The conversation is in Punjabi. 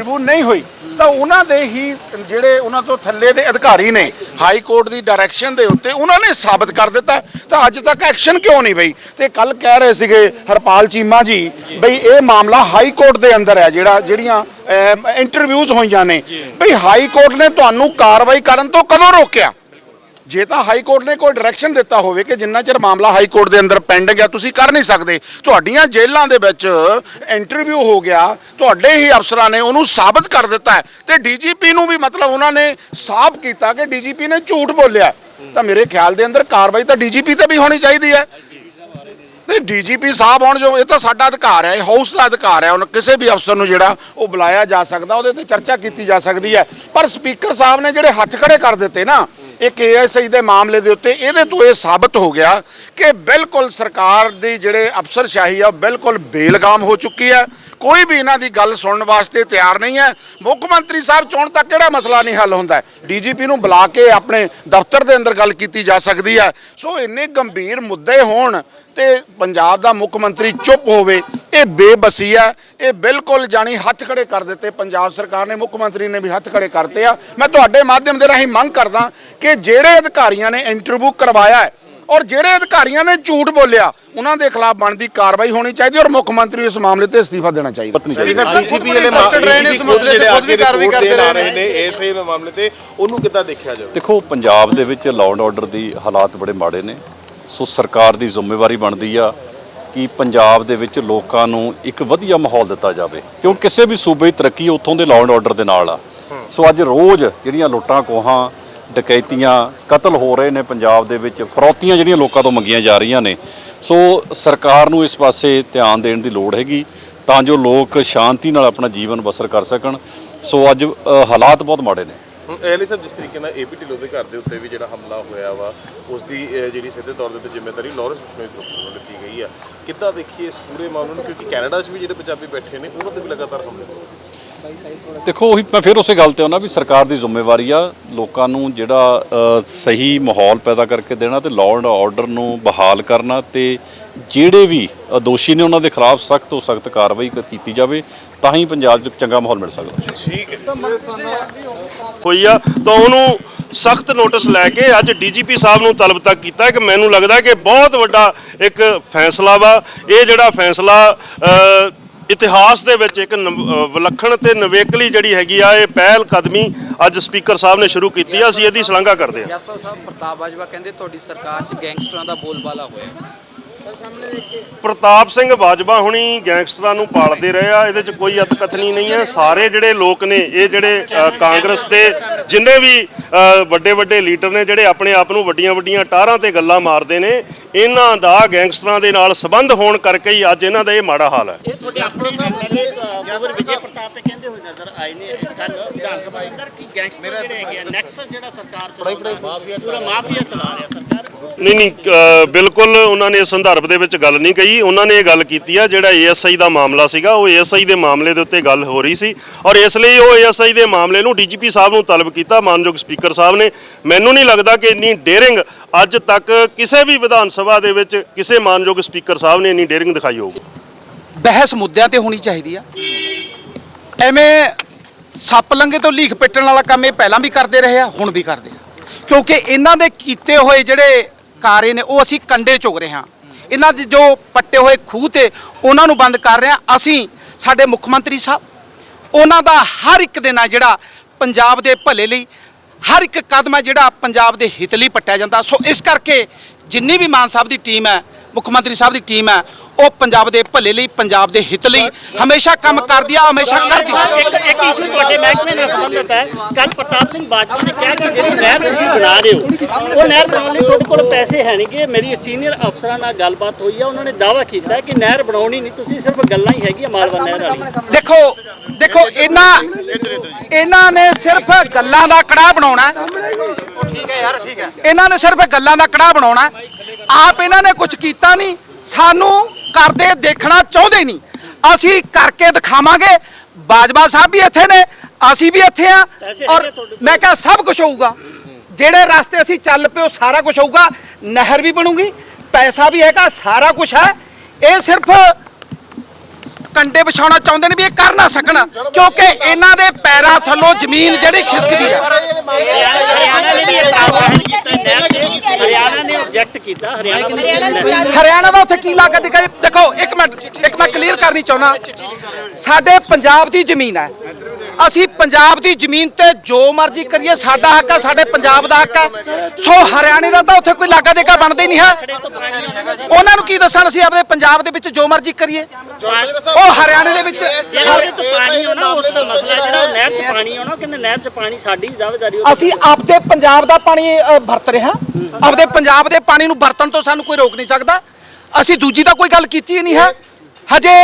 ਇੰਟਰਵਿਊ ਨਹੀਂ ਹੋਈ, ਤਾਂ ਉਹਨਾਂ ਦੇ ਹੀ ਜਿਹੜੇ ਉਹਨਾਂ ਤੋਂ ਥੱਲੇ ਦੇ ਅਧਿਕਾਰੀ ਨੇ, ਹਾਈ ਕੋਰਟ ਦੀ ਡਾਇਰੈਕਸ਼ਨ ਦੇ ਉੱਤੇ ਉਹਨਾਂ ਨੇ ਸਾਬਤ ਕਰ ਦਿੱਤਾ, ਤਾਂ ਅੱਜ ਤੱਕ ਐਕਸ਼ਨ ਕਿਉਂ ਨਹੀਂ ਬਈ? ਤੇ ਕੱਲ ਕਹਿ ਰਹੇ ਸੀਗੇ ਹਰਪਾਲ ਚੀਮਾ ਜੀ ਬਈ ਇਹ ਮਾਮਲਾ ਹਾਈ ਕੋਰਟ ਦੇ ਅੰਦਰ ਹੈ, ਜਿਹੜਾ, ਜਿਹੜੀਆਂ ਇੰਟਰਵਿਊਜ਼ ਹੋਈਆਂ ਨੇ। ਬਈ ਹਾਈ ਕੋਰਟ ਨੇ ਤੁਹਾਨੂੰ ਕਾਰਵਾਈ ਕਰਨ ਤੋਂ ਕਦੋਂ ਰੋਕਿਆ? ਜੇ ਤਾਂ ਹਾਈ ਕੋਰਟ ਨੇ ਕੋਈ ਡਾਇਰੈਕਸ਼ਨ ਦਿੱਤਾ ਹੋਵੇ ਕਿ ਜਿੰਨਾ ਚਿਰ ਮਾਮਲਾ ਹਾਈ ਕੋਰਟ ਦੇ ਅੰਦਰ ਪੈਂਡਿੰਗ ਹੈ ਤੁਸੀਂ ਕਰ ਨਹੀਂ ਸਕਦੇ। ਤੁਹਾਡੀਆਂ ਜੇਲ੍ਹਾਂ ਦੇ ਵਿੱਚ ਇੰਟਰਵਿਊ ਹੋ ਗਿਆ, ਤੁਹਾਡੇ ਹੀ ਅਫਸਰਾਂ ਨੇ ਉਹਨੂੰ ਸਾਬਤ ਕਰ ਦਿੱਤਾ ਹੈ। ਤੇ ਡੀਜੀਪੀ ਨੂੰ ਵੀ ਮਤਲਬ ਉਹਨਾਂ ਨੇ ਸਾਫ਼ ਕੀਤਾ ਕਿ ਡੀਜੀਪੀ ਨੇ ਝੂਠ ਬੋਲਿਆ। ਤਾਂ ਮੇਰੇ ਖਿਆਲ ਦੇ ਅੰਦਰ ਕਾਰਵਾਈ ਤਾਂ ਡੀਜੀਪੀ ਤੇ ਵੀ ਹੋਣੀ ਚਾਹੀਦੀ ਹੈ। ਤੇ ਡੀਜੀਪੀ ਸਾਹਿਬ ਆਉਣ ਜੋ, ਇਹ ਤਾਂ ਸਾਡਾ ਅਧਿਕਾਰ ਹੈ, ਇਹ ਹਾਊਸ ਦਾ ਅਧਿਕਾਰ ਹੈ ਉਹਨਾਂ ਕਿਸੇ ਵੀ ਅਫਸਰ ਨੂੰ ਜਿਹੜਾ ਉਹ ਬੁਲਾਇਆ ਜਾ ਸਕਦਾ, ਉਹਦੇ ਤੇ ਚਰਚਾ ਕੀਤੀ ਜਾ ਸਕਦੀ ਹੈ। ਪਰ ਸਪੀਕਰ ਸਾਹਿਬ ਨੇ ਜਿਹੜੇ ਹੱਥ ਖੜੇ ਕਰ ਦਿੱਤੇ ਨਾ, ਇਹ ਕੇਐਸਆਈ ਦੇ ਮਾਮਲੇ ਦੇ ਉੱਤੇ, ਇਹਦੇ ਤੋਂ ਇਹ ਸਾਬਤ ਹੋ ਗਿਆ ਕਿ ਬਿਲਕੁਲ ਸਰਕਾਰ ਦੀ ਜਿਹੜੇ ਅਫਸਰਸ਼ਾਹੀ ਆ, ਉਹ ਬਿਲਕੁਲ ਬੇਲਗਾਮ ਹੋ ਚੁੱਕੀ ਹੈ। ਕੋਈ ਵੀ ਇਹਨਾਂ ਦੀ ਗੱਲ ਸੁਣਨ ਵਾਸਤੇ ਤਿਆਰ ਨਹੀਂ ਹੈ। ਮੁੱਖ ਮੰਤਰੀ ਸਾਹਿਬ ਚੋਣ ਤੱਕ ਕਿਹੜਾ ਮਸਲਾ ਨਹੀਂ ਹੱਲ ਹੁੰਦਾ ਡੀਜੀਪੀ ਨੂੰ ਬੁਲਾ ਕੇ ਆਪਣੇ ਦਫ਼ਤਰ ਦੇ ਅੰਦਰ ਗੱਲ ਕੀਤੀ ਜਾ ਸਕਦੀ ਹੈ। ਸੋ ਇੰਨੇ ਗੰਭੀਰ ਮੁੱਦੇ ਹੋਣ ਤੇ ਪੰਜਾਬ ਦਾ ਮੁੱਖ ਮੰਤਰੀ ਚੁੱਪ ਹੋਵੇ, ਇਹ ਬੇਬਸੀ ਆ ਇਹ ਬਿਲਕੁਲ ਜਾਣੀ ਹੱਥ ਖੜੇ ਕਰ ਦਿੱਤੇ। ਪੰਜਾਬ ਸਰਕਾਰ ਨੇ, ਮੁੱਖ ਮੰਤਰੀ ਨੇ ਵੀ ਹੱਥ ਖੜੇ ਕਰਤੇ ਆ। ਮੈਂ ਤੁਹਾਡੇ ਮਾਧਿਅਮ ਦੇ ਰਾਹੀਂ ਮੰਗ ਕਰਦਾ ਕਿ ਜਿਹੜੇ ਅਧਿਕਾਰੀਆਂ ਨੇ ਇੰਟਰਵਿਊ ਕਰਵਾਇਆ ਹੈ ਔਰ ਜਿਹੜੇ ਅਧਿਕਾਰੀਆਂ ਨੇ ਝੂਠ ਬੋਲਿਆ ਉਹਨਾਂ ਦੇ ਖਿਲਾਫ ਬਣਦੀ ਕਾਰਵਾਈ ਹੋਣੀ ਚਾਹੀਦੀ ਔਰ ਮੁੱਖ ਮੰਤਰੀ ਇਸ ਮਾਮਲੇ ਤੇ ਅਸਤੀਫਾ ਦੇਣਾ ਚਾਹੀਦਾ। ਸਰ ਡੀਜੀਪੀ ਵਾਲੇ ਰਹੇ ਨੇ ਇਸ ਮਸਲੇ ਤੇ ਖੁਦ ਵੀ ਕਾਰਵਾਈ ਕਰਦੇ ਰਹੇ ਰਹੇ ਨੇ। ਇਸੇ ਮਾਮਲੇ ਤੇ ਉਹਨੂੰ ਕਿੱਦਾਂ ਦੇਖਿਆ ਜਾਵੇ? ਦੇਖੋ ਪੰਜਾਬ ਦੇ ਵਿੱਚ ਲਾਅ ਐਂਡ ਆਰਡਰ ਦੀ ਹਾਲਾਤ ਬੜੇ ਮਾੜੇ ਨੇ। ਸੋ ਸਰਕਾਰ ਦੀ ਜ਼ਿੰਮੇਵਾਰੀ ਬਣਦੀ ਆ ਕਿ ਪੰਜਾਬ ਦੇ ਵਿੱਚ ਲੋਕਾਂ ਨੂੰ ਇੱਕ ਵਧੀਆ ਮਾਹੌਲ ਦਿੱਤਾ ਜਾਵੇ। ਕਿਉਂ? ਕਿਸੇ ਵੀ ਸੂਬੇ ਦੀ ਤਰੱਕੀ ਉੱਥੋਂ ਦੇ ਲਾਅ ਐਂਡ ਆਰਡਰ ਦੇ ਨਾਲ ਆ। ਸੋ ਅੱਜ ਰੋਜ਼ ਜਿਹੜੀਆਂ ਲੁੱਟਾਂ ਕੋਹਾਂ ਡਕੈਤੀਆਂ ਕਤਲ ਹੋ ਰਹੇ ਨੇ ਪੰਜਾਬ ਦੇ ਵਿੱਚ, ਫਰੌਤੀਆਂ ਜਿਹੜੀਆਂ ਲੋਕਾਂ ਤੋਂ ਮੰਗੀਆਂ ਜਾ ਰਹੀਆਂ ਨੇ। ਸੋ ਸਰਕਾਰ ਨੂੰ ਇਸ ਪਾਸੇ ਧਿਆਨ ਦੇਣ ਦੀ ਲੋੜ ਹੈਗੀ, ਤਾਂ ਜੋ ਲੋਕ ਸ਼ਾਂਤੀ ਨਾਲ ਆਪਣਾ ਜੀਵਨ ਬਸਰ ਕਰ ਸਕਣ। ਸੋ ਅੱਜ ਹਾਲਾਤ ਬਹੁਤ ਮਾੜੇ ਨੇ। ਐਲੀ ਸਾਹਿਬ ਜਿਸ ਤਰੀਕੇ ਨਾਲ ਏਪੀ ਢਿੱਲੋਂ ਦੇ ਘਰ ਦੇ ਉੱਤੇ ਵੀ ਜਿਹੜਾ ਹਮਲਾ ਹੋਇਆ ਵਾ ਉਸ ਦੀ ਜਿਹੜੀ ਸਿੱਧੇ ਤੌਰ ਦੇ ਉੱਤੇ ਜ਼ਿੰਮੇਵਾਰੀ ਲਾਰੈਂਸ ਬਿਸ਼ਨੋਈ ਗਰੁੱਪ ਨੂੰ ਦਿੱਤੀ ਗਈ ਆ। ਕਿੱਦਾਂ ਦੇਖੀਏ ਇਸ ਪੂਰੇ ਮਾਮਲੇ ਨੂੰ? ਕਿਉਂਕਿ ਕੈਨੇਡਾ 'ਚ ਵੀ ਜਿਹੜੇ ਪੰਜਾਬੀ ਬੈਠੇ ਨੇ, ਉਹਨਾਂ ਤੇ ਵੀ ਲਗਾਤਾਰ ਹਮਲੇ ਹੋ ਰਹੇ ਨੇ। ਦੇਖੋ, ਉਹੀ ਮੈਂ ਫਿਰ ਉਸੇ ਗੱਲ ਤੇ ਆਉਣਾ ਵੀ ਸਰਕਾਰ ਦੀ ਜ਼ਿੰਮੇਵਾਰੀ ਆ ਲੋਕਾਂ ਨੂੰ ਜਿਹੜਾ ਸਹੀ ਮਾਹੌਲ ਪੈਦਾ ਕਰਕੇ ਦੇਣਾ ਤੇ ਲਾਅ ਐਂਡ ਆਰਡਰ ਨੂੰ ਬਹਾਲ ਕਰਨਾ ਤੇ ਜਿਹੜੇ ਵੀ ਦੋਸ਼ੀ ਨੇ ਉਹਨਾਂ ਦੇ ਖਿਲਾਫ ਸਖਤ ਤੋਂ ਸਖਤ ਕਾਰਵਾਈ ਕੀਤੀ ਜਾਵੇ, ਤਾਂ ਹੀ ਪੰਜਾਬ 'ਚ ਚੰਗਾ ਮਾਹੌਲ ਮਿਲ ਸਕਦਾ। ਠੀਕ ਹੈ। ਹੋਈ ਆ, ਤਾਂ ਉਹਨੂੰ ਸਖਤ ਨੋਟਿਸ ਲੈ ਕੇ ਅੱਜ ਡੀਜੀਪੀ ਸਾਹਿਬ ਨੂੰ ਤਲਬ ਤੱਕ ਕੀਤਾ ਕਿ ਮੈਨੂੰ ਲੱਗਦਾ ਕਿ ਬਹੁਤ ਵੱਡਾ ਇੱਕ ਫੈਸਲਾ ਵਾ। ਇਹ ਜਿਹੜਾ ਫੈਸਲਾ ਇਤਿਹਾਸ ਦੇ ਵਿੱਚ ਇੱਕ ਨਵ- ਵਿਲੱਖਣ ਤੇ ਨਵੇਕਲੀ ਜਿਹੜੀ ਹੈਗੀ ਆ, ਇਹ ਪਹਿਲ ਕਦਮੀ ਅੱਜ ਸਪੀਕਰ ਸਾਹਿਬ ਨੇ ਸ਼ੁਰੂ ਕੀਤੀ ਆ। ਅਸੀਂ ਇਹਦੀ ਸ਼ਲਾਘਾ ਕਰਦੇ ਹਾਂ ਜਸਪਾਲ ਸਾਹਿਬ, ਪ੍ਰਤਾਪ ਬਾਜਵਾ ਕਹਿੰਦੇ, ਤੁਹਾਡੀ ਸਰਕਾਰ 'ਚ ਗੈਂਗਸਟਰਾਂ ਦਾ ਬੋਲਬਾਲਾ ਹੋਇਆ ਪ੍ਰਤਾਪ ਸਿੰਘ ਬਾਜਵਾ ਹੁਣੀ ਗੈਂਗਸਟਰਾਂ ਨੂੰ ਪਾਲਦੇ ਰਹੇ ਆ, ਇਹਦੇ ਚ ਕੋਈ ਅਤਕਥਨੀ ਨਹੀਂ ਹੈ। ਸਾਰੇ ਜਿਹੜੇ ਲੋਕ ਨੇ, ਇਹ ਜਿਹੜੇ ਕਾਂਗਰਸ ਦੇ ਜਿੰਨੇ ਵੀ ਵੱਡੇ ਵੱਡੇ ਲੀਡਰ ਨੇ, ਜਿਹੜੇ ਆਪਣੇ ਆਪ ਨੂੰ ਵੱਡੀਆਂ ਵੱਡੀਆਂ ਟਾਰਾਂ ਤੇ ਗੱਲਾਂ ਮਾਰਦੇ ਨੇ, ਇਹਨਾਂ ਦਾ ਗੈਂਗਸਟਰਾਂ ਦੇ ਨਾਲ ਸੰਬੰਧ ਹੋਣ ਕਰਕੇ ਹੀ ਅੱਜ ਇਹਨਾਂ ਦਾ ਇਹ ਮਾੜਾ ਹਾਲ ਹੈ ਇਹ ਤੁਹਾਡੇ ਆਪਣੇ ਐਮਐਲਏ ਕੁਵਰ ਵਿਜੇ ਪ੍ਰਤਾਪ ਤੇ ਕਹਿੰਦੇ ਹੋਏ ਨਜ਼ਰ ਆਏ ਨੇ ਕੱਲ ਵਿਧਾਨ ਸਭਾ ਅੰਦਰ ਕਿ ਗੈਂਗਸਟਰ ਜਿਹੜੇ ਹੈਗੇ ਆ? ਨੈਕਸਸ ਜਿਹੜਾ ਸਰਕਾਰ ਚਲਾਉਂਦਾ ਪੂਰਾ ਮਾਫੀਆ ਚਲਾ ਰਿਹਾ ਸਰਕਾਰ। ਨਹੀਂ ਨਹੀਂ ਬਿਲਕੁਲ ਉਹਨਾਂ ਨੇ ਇਸ ਸੰਦਰਭ ਦੇ ਵਿੱਚ ਗੱਲ ਨਹੀਂ ਕਹੀ। ਉਹਨਾਂ ਨੇ ਇਹ ਗੱਲ ਕੀਤੀ ਆ ਜਿਹੜਾ ਏਐਸਆਈ ਦਾ ਮਾਮਲਾ ਸੀਗਾ ਉਹ ਏਐਸਆਈ ਦੇ ਮਾਮਲੇ ਦੇ ਉੱਤੇ ਗੱਲ ਹੋ ਰਹੀ ਸੀ। ਔਰ ਇਸ ਲਈ ਉਹ ਏਐਸਆਈ ਦੇ ਮਾਮਲੇ ਨੂੰ ਡੀਜੀਪੀ ਸਾਹਿਬ ਨੂੰ ਤਲਬ ਕੀਤਾ ਮਾਨਯੋਗ ਸਪੀਕਰ ਸਾਹਿਬ ਨੇ। ਮੈਨੂੰ ਨਹੀਂ ਲੱਗਦਾ ਕਿ ਇੰਨੀ ਡੇਰਿੰਗ ਅੱਜ ਤੱਕ ਕਿਸੇ ਵੀ ਵਿਧਾਨ ਸਭਾ ਦੇ ਵਿੱਚ ਕਿਸੇ ਮਾਨਯੋਗ ਸਪੀਕਰ ਸਾਹਿਬ ਨੇ ਇੰਨੀ ਡੇਰਿੰਗ ਦਿਖਾਈ ਹੋਊਗੀ। ਬਹਿਸ ਮੁੱਦਿਆਂ ਤੇ ਹੋਣੀ ਚਾਹੀਦੀ ਆ। ਐਵੇਂ ਸੱਪ ਲੰਗੇ ਤੋਂ ਲੀਖ ਪੇਟਣ ਵਾਲਾ ਕੰਮ ਇਹ ਪਹਿਲਾਂ ਵੀ ਕਰਦੇ ਰਹੇ ਆ, ਹੁਣ ਵੀ ਕਰਦੇ ਆ। ਕਿਉਂਕਿ ਇਹਨਾਂ ਦੇ ਕੀਤੇ ਹੋਏ ਜਿਹੜੇ ਕਾਰੇ ਨੇ, ਉਹ ਅਸੀਂ ਕੰਡੇ ਚੁਗ ਰਹੇ ਹਾਂ। ਇਹਨਾਂ ਦੇ ਜੋ ਪੱਟੇ ਹੋਏ ਖੂਹ ਤੇ, ਉਹਨਾਂ ਨੂੰ ਬੰਦ ਕਰ ਰਹੇ ਹਾਂ। ਅਸੀਂ ਸਾਡੇ ਮੁੱਖ ਮੰਤਰੀ ਸਾਹਿਬ, ਉਹਨਾਂ ਦਾ ਹਰ ਇੱਕ ਦਿਨ ਆ ਜਿਹੜਾ ਪੰਜਾਬ ਦੇ ਭਲੇ ਲਈ, ਹਰ ਇੱਕ ਕਦਮ ਹੈ ਜਿਹੜਾ ਪੰਜਾਬ ਦੇ ਹਿੱਤ ਲਈ ਪੱਟਿਆ ਜਾਂਦਾ। ਸੋ ਇਸ ਕਰਕੇ ਜਿੰਨੀ ਵੀ ਮਾਨ ਸਾਹਿਬ ਦੀ ਟੀਮ ਹੈ, ਮੁੱਖ ਮੰਤਰੀ ਸਾਹਿਬ ਦੀ ਟੀਮ ਹੈ ਉਹ ਪੰਜਾਬ ਦੇ ਭਲੇ ਲਈ ਪੰਜਾਬ ਦੇ ਹਿੱਤ ਲਈ ਹਮੇਸ਼ਾ ਕੰਮ ਕਰਦੀ ਆ ਹਮੇਸ਼ਾ ਕਰਦੀ ਆ। ਇੱਕ ਇੱਕ ਇਸ਼ੂ ਤੁਹਾਡੇ ਮਹਿਕਮੇ ਨਾਲ ਸੰਬੰਧਿਤ ਹੈ। ਕੱਲ ਪ੍ਰਤਾਪ ਸਿੰਘ ਬਾਜਵਾ ਨੇ ਕਿਹਾ ਕਿ ਜਿਹੜੀ ਨਹਿਰ ਤੁਸੀਂ ਬਣਾ ਰਹੇ ਹੋ ਉਹ ਨਹਿਰ ਬਣਾਉਣ ਲਈ ਤੁਹਾਡੇ ਕੋਲ ਪੈਸੇ ਹੈ ਨਹੀਂਗੇ ਮੇਰੀ ਸੀਨੀਅਰ ਅਫਸਰਾਂ ਨਾਲ ਗੱਲਬਾਤ ਹੋਈ ਆ ਉਹਨਾਂ ਨੇ ਦਾਅਵਾ ਕੀਤਾ ਹੈ ਕਿ ਨਹਿਰ ਬਣਾਉਣੀ ਨਹੀਂ ਤੁਸੀਂ ਸਿਰਫ ਗੱਲਾਂ ਹੀ ਹੈਗੀਆਂ ਮਾਲਵਾ ਨਹਿਰ ਵਾਲੀ ਦੇਖੋ ਦੇਖੋ ਇਹਨਾਂ ਇਹਨਾਂ ਨੇ ਸਿਰਫ ਗੱਲਾਂ ਦਾ ਕੜਾਹ ਬਣਾਉਣਾ ਹੈ। ਠੀਕ ਹੈ ਯਾਰ ਠੀਕ ਹੈ ਇਹਨਾਂ ਨੇ ਸਿਰਫ ਗੱਲਾਂ ਦਾ ਕੜਾਹ ਬਣਾਉਣਾ ਹੈ। ਆਪ ਇਹਨਾਂ ਨੇ ਕੁਝ ਕੀਤਾ ਨਹੀਂ। ਸਾਨੂੰ ਕਰਦੇ ਦੇਖਣਾ ਚਾਹੁੰਦੇ ਨਹੀਂ। ਅਸੀਂ ਕਰਕੇ ਦਿਖਾਵਾਂਗੇ। ਬਾਜਵਾ ਸਾਹਿਬ ਵੀ ਇੱਥੇ ਨੇ ਅਸੀਂ ਵੀ ਇੱਥੇ ਆ ਔਰ। ਮੈਂ ਕਿਹਾ ਸਭ ਕੁਝ ਹੋਊਗਾ। ਜਿਹੜੇ ਰਸਤੇ ਅਸੀਂ ਚੱਲ ਪਏ ਉਹ ਸਾਰਾ ਕੁਝ ਹੋਊਗਾ। ਨਹਿਰ ਵੀ ਬਣੂਗੀ ਪੈਸਾ ਵੀ ਹੈਗਾ ਸਾਰਾ ਕੁਝ ਹੈ। ਇਹ ਸਿਰਫ ਕੰਡੇ ਵਿਛਾਉਣਾ ਚਾਹੁੰਦੇ ਨੇ ਵੀ ਇਹ ਕਰ ਨਾ ਸਕਣ ਕਿਉਂਕਿ ਇਹਨਾਂ ਦੇ ਪੈਰਾਂ ਥੱਲੋਂ ਜ਼ਮੀਨ ਜਿਹੜੀ ਖਿਸਕਦੀ ਹੈ ਹਰਿਆਣਾ ਨੇ ਆਬਜੈਕਟ ਕੀਤਾ ਦਾ ਉੱਥੇ ਕੀ ਲਾਗਤ ਦਿਖਾਈ ਦੇਖੋ ਇੱਕ ਮਿੰਟ ਇੱਕ ਮੈਂ ਕਲੀਅਰ ਕਰਨੀ ਚਾਹੁੰਦਾ। ਸਾਡੇ ਪੰਜਾਬ ਦੀ ਜ਼ਮੀਨ ਹੈ। ਅਸੀਂ ਪੰਜਾਬ ਦੀ ਜ਼ਮੀਨ ਤੇ ਜੋ ਮਰਜ਼ੀ ਕਰੀਏ ਸਾਡਾ ਹੱਕ ਹੈ ਸਾਡੇ ਪੰਜਾਬ ਦਾ ਹੱਕ ਹੈ। ਸੋ ਹਰਿਆਣੇ ਦਾ ਤਾਂ ਉੱਥੇ ਕੋਈ ਲਾਗਾ ਦੇਗਾ ਬਣਦਾ ਹੀ ਨਹੀਂ ਹੈ। ਉਹਨਾਂ ਨੂੰ ਕੀ ਦੱਸਣ ਅਸੀਂ ਆਪਣੇ ਪੰਜਾਬ ਦੇ ਵਿੱਚ ਜੋ ਮਰਜ਼ੀ ਕਰੀਏ। ਉਹ ਹਰਿਆਣੇ ਦੇ ਵਿੱਚ ਜਿਹੜਾ ਉਹਦੇ ਤੋਂ ਪਾਣੀ ਆਉਣਾ ਉਸ ਦਾ ਮਸਲਾ ਜਿਹੜਾ ਉਹ ਨਹਿਰ 'ਚ ਪਾਣੀ ਆਉਣਾ ਕਹਿੰਦੇ ਨਹਿਰ 'ਚ ਪਾਣੀ ਸਾਡੀ ਦਾਅਵੇਦਾਰੀ ਉਹ ਅਸੀਂ ਆਪਦੇ ਪੰਜਾਬ ਦਾ ਪਾਣੀ ਵਰਤ ਰਹੇ ਹਾਂ। ਆਪਦੇ ਪੰਜਾਬ ਦੇ ਪਾਣੀ ਨੂੰ ਵਰਤਣ ਤੋਂ ਸਾਨੂੰ ਕੋਈ ਰੋਕ ਨਹੀਂ ਸਕਦਾ। ਅਸੀਂ ਦੂਜੀ ਦਾ ਕੋਈ ਗੱਲ ਕੀਤੀ ਨਹੀਂ ਹੈ। ਹਜੇ